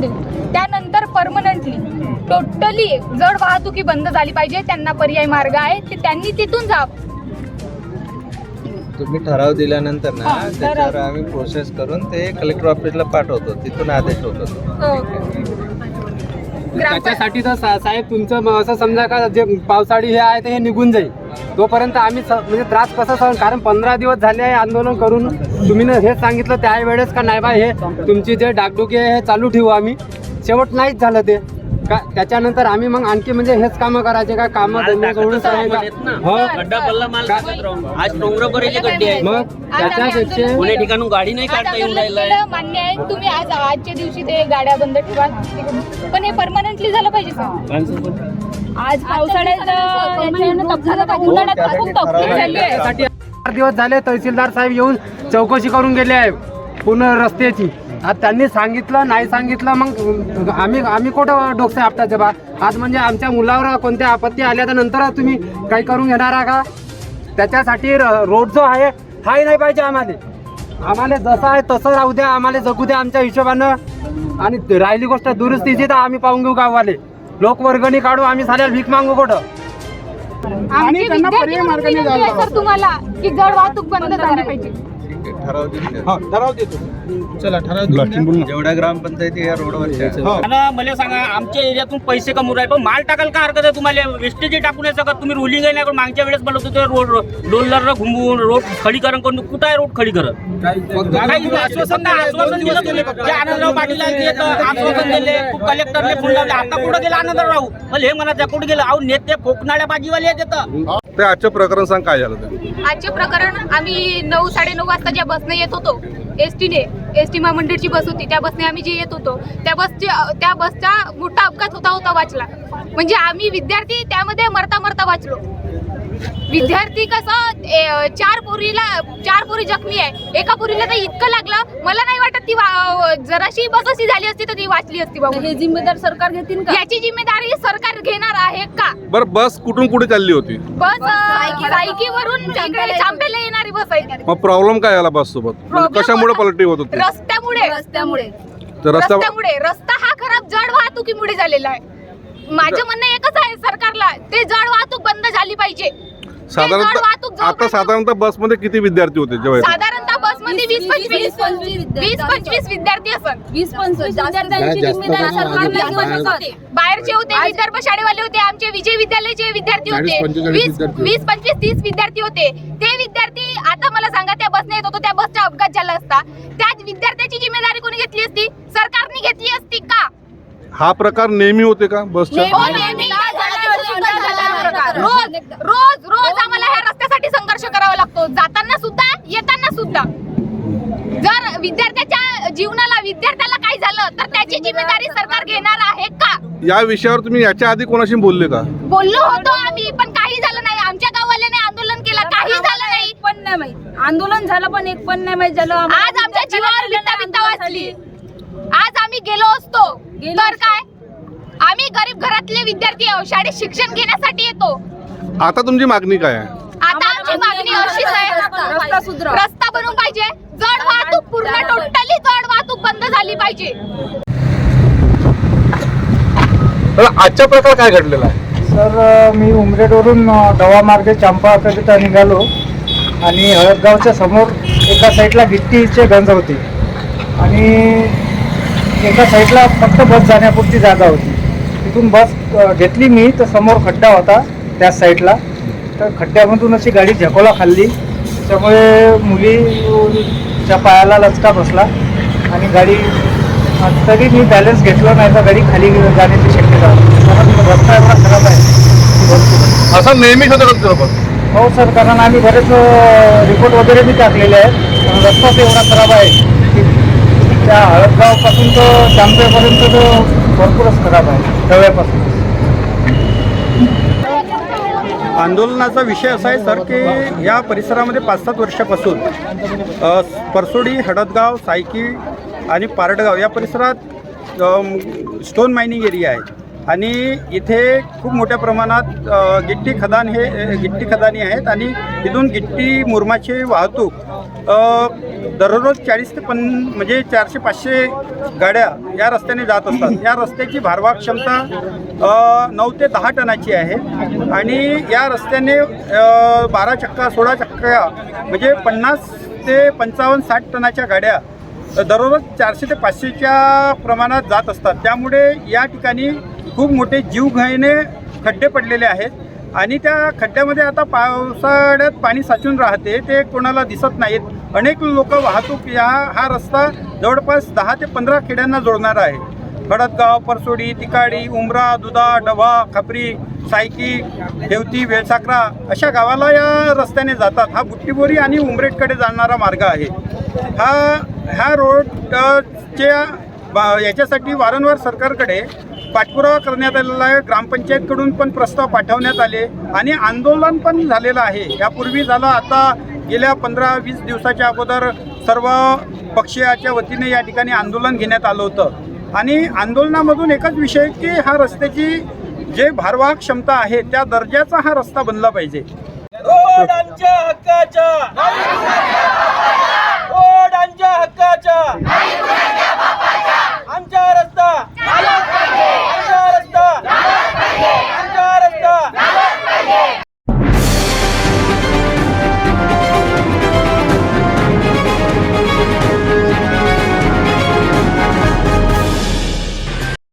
देऊ त्यानंतर permanently totally जड वाहतुकी बंद झाली पाहिजे. त्यांना पर्याय मार्ग आहे ते त्यांनी तिथून जा तुम्ही ठराव दिल्यानंतर ना हा, ठराव. त्याच्यावर आम्ही प्रोसेस करून ते कलेक्टर ऑफिसला पाठवतो. तिथून आदेश होतो. ग्रामपंचायत त्याच्यासाठी तर सा- साहेब तुमचं म- असं समजा का जे पावसाळी हे आहे ते हे निघून जाईल. तोपर्यंत आम्ही स- म्हणजे त्रास कसा सहन कारण पंधरा दिवस झाले आहे आंदोलन करून. तुम्ही न हेच सांगितलं त्यावेळेस का नाही बा हे तुमची जे डागडुगी आहे हे चालू ठेवू आम्ही. शेवट नाहीच झालं ते. का त्याच्यानंतर आम्ही मग आणखी म्हणजे हेच कामं करायचे का? कामं धंदे सोडून करायचं हो. खड्डा पडला माल का- टाकत राहू. आज डोंगरापर्यंत गड्डी आहे. मग आज आम्ही त्याच्यापेक्षा आंदोलन- कोणी ठिकाणून गाडी नाही आज काढता येऊन आंदोलन राहिलाय केलं, मान्य आहे. तुम्ही आज आजच्या दिवशी ते गाड्या बंद ठेवा. पण हे परमनंटली झालं पाहिजे सर. आज पावसाळ्यात उन्हाळ्यात खूप तकलीफ झाली आहे. त्यासाठी चार दिवस झाले तहसीलदार साहेब येऊन चौकशी करून गेले आहे. पूर्ण रस्त्याची. आज त्यांनी सांगितलं नाही सांगितलं मग आम्ही आम्ही कुठं डोकसे आपटाचे बा? आज म्हणजे आमच्या मुलावर कोणत्या आपत्ती आल्या तर नंतर तुम्ही काही करून घेणार आहे का? त्याच्यासाठी र- रोड जो आहे हाही नाही पाहिजे आम्हाला. आम्हाला जसं आहे तसं राहू द्या आम्हाला जगू द्या आमच्या हिशोबानं. आणि राहिली गोष्ट दुरुस्तीची तर आम्ही पाहून घेऊ गाववाले. लोकवर्गणी काढू आम्ही साऱ्या भीक मागू कुठं? म्हणून विनंती आहे सर तुम्हाला की जड वाहतूक बंद झाली पाहिजे. ठीक आहे, ठराव देऊन ठराव देतो. चला ठराव देऊन जेवढ्या ग्रामपंचायती या रोडवरच्या आहेत, आणि मला सांगा आमच्या एरियातून पैसे कमवू राहिले. पण माल टाकायला का हरकत आहे तुम्हाला? वेस्टेज टाकू नाही शकत तुम्ही रुलिंग नाही करून मागच्या वेळेस बोलत होते रोड डोलर घुमवून रोड खडीकरण करून. कुठं आहे रोड खडीकरण? काही आश्वासन नाही आश्वासन दिलं तुम्ही. जे आनंदराव पाटील आहेत ते तर आश्वासन दिले. कलेक्टरने फोन लावले आता कुठं गेला आनंदराव? मला हे म्हणा कुठे गेलं? अहो नेते फोकनाळ्या बाजीवाले आहेत ते आजचं प्रकरण सांग काय झालं ते? आजचे प्रकरण आम्ही नऊ साडेनऊ वाजता ज्या बसने येत होतो एस टीने एस टी महामंडळची बस होती त्या बसने आम्ही जे येत होतो त्या बसचे त्या बसचा मोठा अपघात होता होता वाचला. म्हणजे आम्ही विद्यार्थी त्यामध्ये मरता मरता वाचलो. विद्यार्थी कसं चार पोरीला चार पोरी जखमी आहे. एका पोरीला तर इतकं लागलं मला नाही वाटत ती वा- जराशी बस अशी झाली असती तर ती वाचली असती बाबा. हे जिम्मेदार सरकार घेतील का? याची जिम्मेदारी सरकार घेणार आहे का? बरं बस कुठून कुठे चालली होती? बस सायकीवरून चांपेला येणारी बस आहे. मग प्रॉब्लेम काय आला बस सोबत? म्हणजे कशामुळे पलटी होत होती? रस्त्यामुळे. रस्त्यामुळे. रस्त्यामुळे. रस्ता हा खराब जड वाहतुकीमुळे झालेला आहे. माझं म्हणणं एकच आहे सरकारला ते जड वाहतूक बंद झाली पाहिजे. साधारणतः आता साधारणतः बसमध्ये किती विद्यार्थी होते जेव्हा? साधारणतः बसमध्ये वीस वीस- पंचवीस वीस- पंचवीस विद्यार्थी असत वीस पंचवीस विद्यार्थ्यांची जिम्मेदारी. बाहेरचे होते विदर्भ शाळेवाले होते आमचे विजय विद्यालयाचे विद्यार्थी होते. वीस पंचवीस तीस विद्यार्थी होते. ते विद्यार्थी आता मला सांगा त्या बसने येत होतो त्या बसचा अपघात झाला असता. त्या विद्यार्थ्याची जिम्मेदारी कोणी घेतली असती? सरकारने घेतली असती का? हा प्रकार नेहमी होते का? बसच्या हो, नेहमी काय झालं, सुद्धा झाला प्रकार. रोज रोज रोज आम्हाला ह्या रस्त्यासाठी संघर्ष करावा लागतो. जाताना सुद्धा येताना सुद्धा. जर विद्यार्थ्याच्या जीवनाला विद्यार्थ्याला काही झालं तर त्याची जिम्मेदारी सरकार घेणार आहे का? या विषयावर तुम्ही याच्या आधी कोणाशी बोलले का? बोललो होतो आम्ही पण काही झालं नाही. आमच्या गाववाल्याने आंदोलन केलं. काही झालं नाही. एक पण नाही माहीत. आंदोलन झालं पण एक पण नाही माहीत. झालं आज आमच्या जीवावर वाचली. आज आम्ही गेलो असतो. गेलो तर काय? घरातले विद्यार्थी शाळेत शिक्षण घेण्यासाठी येतो. आता तुमची मागणी काय आहे? आता आमची मागणी अशीच रस्ता आहे. सुधरा. रस्ता बनवून पाहिजे. जड वाहतूक पूर्ण टोटली जड वाहतूक बंद झाली पाहिजे. तर आजचा प्रकार काय घडलेला आहे? सर मी उमरेडवरून अ, दवा मार्गे चांपाकरिता निघालो. आणि हळदगावच्या समोर एका साईडला गिट्टीचे गंज होते. आणि एका साईडला फक्त बस जाण्यापुरती जागा होती. तिथून बस घेतली मी तर समोर खड्डा होता त्याच साईडला. तर खड्ड्यामधून अशी गाडी झकोला खाल्ली. त्यामुळे मुलीच्या पायाला लचका बसला आणि गाडी तरी मी बॅलन्स घेतला नाही तर गाडी खाली जाण्याची शक्यता कारण रस्ता एवढा खराब आहे. असं नेहमीच होतं हो सर कारण आम्ही बरेच रिपोर्ट वगैरे बी टाकलेले आहेत. पण रस्ताच एवढा खराब आहे की त्या हळदगावपासून तर चांपेपर्यंत तो भरपूरच खराब आहे. तव्यापासून आंदोलनाचा विषय असा आहे सर की या परिसरामध्ये पाच सात वर्षापासून परसोडी हडदगाव सायकी आणि पारडगाव या परिसरात स्टोन मायनिंग एरिया आहे. आणि इथे खूप मोठ्या प्रमाणात गिट्टी खदान हे गिट्टी खदानी आहेत आणि इथून गिट्टी मुरमाची वाहतूक दररोज चाळीस ते पन म्हणजे चारशे पाचशे गाड्या या रस्त्याने जात असतात. या रस्त्याची भारवा क्षमता नऊ ते दहा टनाची आहे आणि या रस्त्याने बारा चक्का सोळा चक्का म्हणजे पन्नास ते पंचावन्न साठ टनाच्या गाड्या दररोज चारशे ते पाचशेच्या प्रमाणात जात असतात. त्यामुळे या ठिकाणी खूप मोठे जीवघाईने खड्डे पडलेले आहेत. आणि त्या खड्ड्यामध्ये आता पावसाळ्यात पाणी साचून राहते ते कोणाला दिसत नाहीत. अनेक लोक वाहतूक या हा रस्ता जवळपास दहा ते पंधरा खेड्यांना जोडणारा आहे. खडतगाव परसोडी तिकाडी उमरा दुधा डभा खपरी सायकी देवती वेळसाकरा अशा गावाला या रस्त्याने जातात. हा बुट्टीबोरी आणि उमरेटकडे जाणारा मार्ग आहे. हा ह्या रोडच्या बा- याच्यासाठी वारंवार सरकारकडे पाठपुरावा करण्यात आलेला आहे. ग्रामपंचायतकडून पण प्रस्ताव पाठवण्यात आले आणि आंदोलन पण झालेलं आहे. यापूर्वी झालं आता गेल्या पंधरा वीस दिवसाच्या अगोदर सर्व पक्षाच्या वतीने या ठिकाणी आंदोलन घेण्यात आलं होतं. आणि आंदोलनामधून एकच विषय की हा रस्त्याची जे भारवाहक क्षमता आहे त्या दर्जाचा हा रस्ता बनला पाहिजे. हक्काचा? हक्काचा?